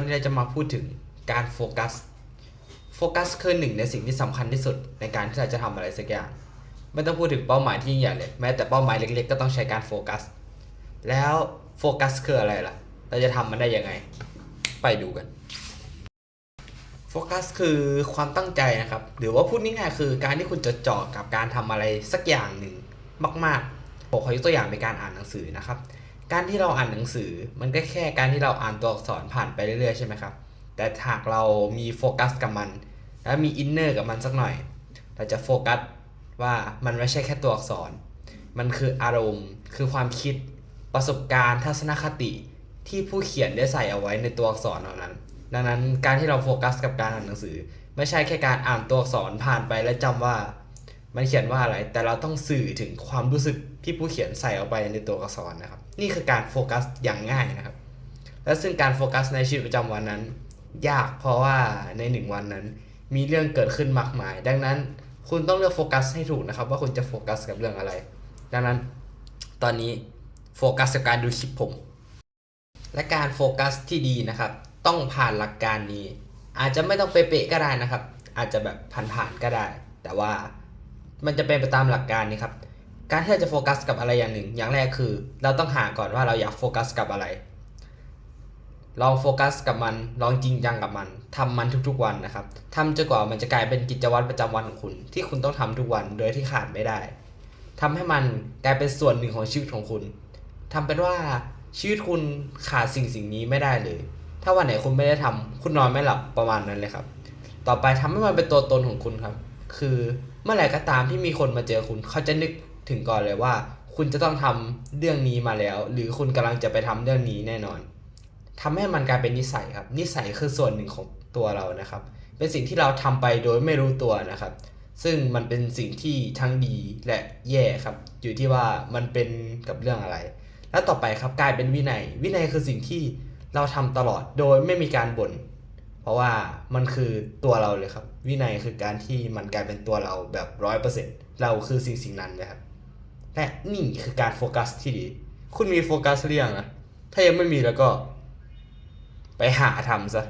วันนี้เราจะมาพูดถึงการโฟกัส โฟกัสคือหนึ่งในสิ่งที่สำคัญที่สุดในการที่เราจะทำอะไรสักอย่าง ไม่ต้องพูดถึงเป้าหมายที่ใหญ่เลย แม้แต่เป้าหมายเล็กๆ ก็ต้องใช้การโฟกัส แล้วโฟกัสคืออะไรล่ะ เราจะทำมันได้ยังไง ไปดูกัน โฟกัสคือความตั้งใจนะครับ หรือว่าพูดง่ายๆคือการที่คุณจดจ่อกับการทำอะไรสักอย่างหนึ่งมากๆผมขอยกตัวอย่างเป็นการอ่านหนังสือนะครับ การที่เราอ่านหนังสือมันก็แค่การที่เราอ่านตัวอักษรผ่านไปเรื่อยๆใช่ไหมครับ แต่หากเรามีโฟกัสกับมัน และมีอินเนอร์กับมันสักหน่อย เราจะโฟกัสว่ามันไม่ใช่แค่ตัวอักษร มันคืออารมณ์ คือความคิด ประสบการณ์ทัศนคติที่ผู้เขียนได้ใส่เอาไว้ในตัวอักษรเหล่านั้น ดังนั้นการที่เราโฟกัสกับการอ่านหนังสือ ไม่ใช่แค่การอ่านตัวอักษรผ่านไปแล้วจำว่า มันเขียนว่าอะไร แต่เราต้องสื่อถึงความรู้สึกที่ผู้เขียนใส่เอาไปในตัวอักษรนะครับ นี่คือการโฟกัสอย่างง่ายนะครับ และซึ่งการโฟกัสในชีวิตประจำวันนั้น ยากเพราะว่าในหนึ่งวันนั้น มีเรื่องเกิดขึ้นมากมาย ดังนั้นคุณต้องเลือกโฟกัสให้ถูกนะครับ ว่าคุณจะโฟกัสกับเรื่องอะไร ดังนั้น ตอนนี้โฟกัสกับการดูคลิปผม และการโฟกัสที่ดีนะครับ ต้องผ่านหลักการนี้ อาจจะไม่ต้องเป๊ะๆก็ได้นะครับ อาจจะแบบผ่านๆก็ได้ แต่ว่า มันจะเป็นไปตามหลักการนี้ครับ การที่เราจะโฟกัสกับอะไรอย่างหนึ่ง อย่างแรกคือ เราต้องหาก่อนว่าเราอยากโฟกัสกับอะไร ลองโฟกัสกับมัน ลองจริงจังกับมันทำมันทุกๆวันนะครับทำจนกว่ามันจะกลายเป็นกิจวัตรประจำวันของคุณ ที่คุณต้องทำทุกวันโดยที่ขาดไม่ได้ทำให้มันกลายเป็นส่วนหนึ่งของชีวิตของคุณทำเป็นว่าชีวิตคุณขาดสิ่งสิ่งนี้ไม่ได้เลย ถ้าวันไหนคุณไม่ได้ทำคุณนอนไม่หลับประมาณนั้นเลยครับ ต่อไปทำให้มันเป็นตัวตนของคุณครับ คือเมื่อไหร่ก็ตามที่มีคนมาเจอคุณเขาจะนึกถึงก่อนเลยว่า คุณจะต้องทำเรื่องนี้มาแล้ว หรือคุณกำลังจะไปทำเรื่องนี้แน่นอนทำให้มันกลายเป็นนิสัยครับ นิสัยคือส่วนหนึ่งของตัวเรานะครับ เป็นสิ่งที่เราทำไปโดยไม่รู้ตัวนะครับ ซึ่งมันเป็นสิ่งที่ทั้งดีและแย่ครับ อยู่ที่ว่ามันเป็นกับเรื่องอะไร แล้วต่อไปครับกลายเป็นวินัย วินัยคือสิ่งที่เราทำตลอดโดยไม่มีการบ่น ราะว่ามันคือตัวเราเลยครับ วินัยคือการที่มันกลายเป็นตัวเราแบบร้อยเปอร์เซ็นต์เราคือสิ่งสิ่งนั้นเลยครับและนี่คือการโฟกัสที่ดี คุณมีโฟกัสหรือยังอะถ้ายังไม่มีแล้วก็ ไปหาทำซะ